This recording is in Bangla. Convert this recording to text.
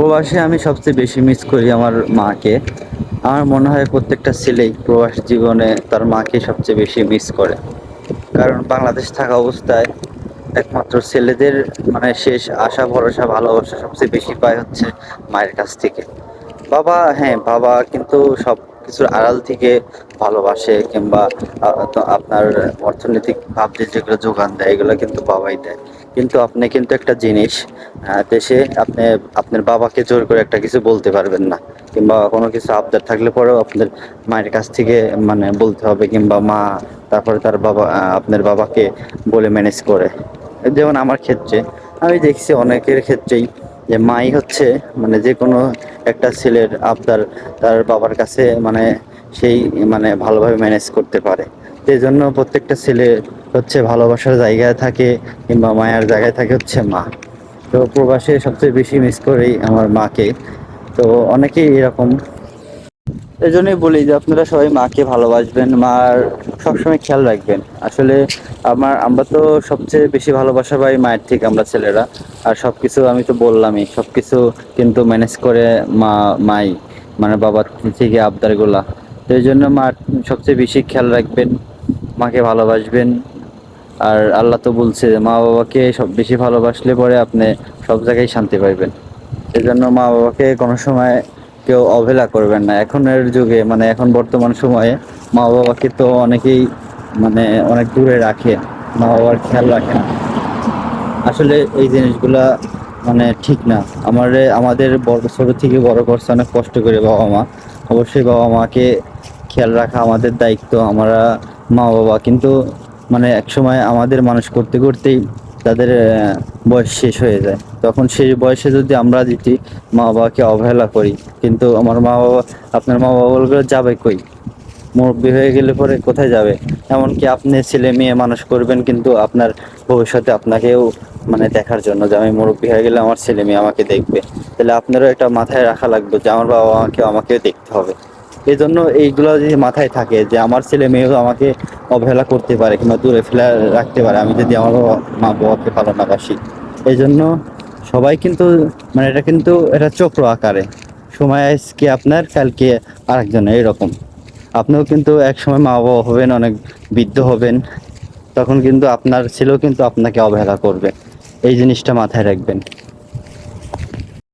প্রবাসে আমি সবচেয়ে বেশি মিস করি আমার মাকে। আমার মনে হয় প্রত্যেকটা ছেলেই প্রবাস জীবনে তার মাকে সবচেয়ে বেশি মিস করে। কারণ বাংলাদেশ থাকা অবস্থায় একমাত্র ছেলেদের মানে শেষ আশা, ভরসা, ভালোবাসা সবচেয়ে বেশি পায় হচ্ছে মায়ের কাছ থেকে। বাবা হ্যাঁ বাবা কিন্তু সব কিছুর আড়াল থেকে ভালোবাসে কিংবা আপনার অর্থনৈতিক ভাবতে যেগুলো যোগান দেয়, এগুলো কিন্তু বাবাই দেয়। কিন্তু আপনি কিন্তু একটা জিনিস দেশে আপনি, আপনার বাবাকে জোর করে একটা কিছু বলতে পারবেন না। কিংবা কোনো কিছু আবদার থাকলে পরেও আপনার মায়ের কাছ থেকে মানে বলতে হবে কিংবা মা তারপরে তার বাবা আপনার বাবাকে বলে ম্যানেজ করে। যেমন আমার ক্ষেত্রে, আমি দেখছি অনেকের ক্ষেত্রেই যে মাই হচ্ছে মানে যে কোনো একটা ছেলের আবদার তার বাবার কাছে মানে সেই মানে ভালোভাবে ম্যানেজ করতে পারে। সেই জন্য প্রত্যেকটা ছেলে হচ্ছে ভালোবাসার জায়গায় থাকে কিংবা মায়ার জায়গায় থাকে হচ্ছে মা। তো প্রবাসে সবচেয়ে বেশি মিস করি আমার মাকে। তো অনেকেই এরকম। এই জন্যই বলি যে আপনারা সবাই মাকে ভালোবাসবেন। মার সবসময় খেয়াল রাখবেন। আসলে আমার, আমরা তো সবচেয়ে বেশি ভালোবাসা পাই মায়ের থেকে আমরা ছেলেরা। আর সব কিছু আমি তো বললামই সব কিছু কিন্তু ম্যানেজ করে মা, মাই মানে বাবার থেকে আবদারগুলা। তো এই জন্য মা সবচেয়ে বেশি খেয়াল রাখবেন, মাকে ভালোবাসবেন। আর আল্লাহ তো বলছে, মা বাবাকে সব বেশি ভালোবাসলে পরে আপনি সব জায়গায় শান্তি পাইবেন। এই জন্য মা বাবাকে কোনো সময় কেউ অবহেলা করবেন না। এখনের যুগে মানে এখন বর্তমান সময়ে মা বাবাকে তো অনেকেই মানে অনেক দূরে রাখে মা বাবার খেয়াল রাখে না। আসলে এই জিনিসগুলা মানে ঠিক না। আমার, আমাদের বড়, ছোট থেকে বড় করছে অনেক কষ্ট করে বাবা মা অবশ্যই বাবা মাকে খেয়াল রাখা আমাদের দায়িত্ব। আমরা মা বাবা কিন্তু মানে এক সময় আমাদের মানুষ করতে, করতেই তাদের বয়স শেষ হয়ে যায়। তখন সেই বয়সে যদি আমরা যদি মা বাবাকে অবহেলা করি, কিন্তু আমার মা বাবা, আপনার মা বাবা যাবে কই? মুরব্বী হয়ে গেলে পরে কোথায় যাবে? এমনকি আপনি ছেলে মেয়ে মানুষ করবেন, কিন্তু আপনার ভবিষ্যতে আপনাকেও মানে দেখার জন্য যে, আমি মুরব্বী হয়ে গেলে আমার ছেলে মেয়ে আমাকে দেখবে। তাহলে আপনারও একটা মাথায় রাখা লাগবে যে, আমার বাবা মাকে আমাকেও দেখতে হবে। এই জন্য এইগুলো যদি মাথায় থাকে যে আমার ছেলে মেয়েও আমাকে অবহেলা করতে পারে কিংবা দূরে ফেলে রাখতে পারে, আমি যদি আমার মা বাবাকে ভালো না বাসি। এই জন্য সবাই কিন্তু মানে এটা কিন্তু এটা চক্র আকারে। সময় আজকে আপনার, কালকে আরেকজনের এরকম আপনিও কিন্তু এক সময় মা বাবা হবেন, অনেক বৃদ্ধ হবেন, তখন কিন্তু আপনার ছেলেও কিন্তু আপনাকে অবহেলা করবে। এই জিনিসটা মাথায় রাখবেন।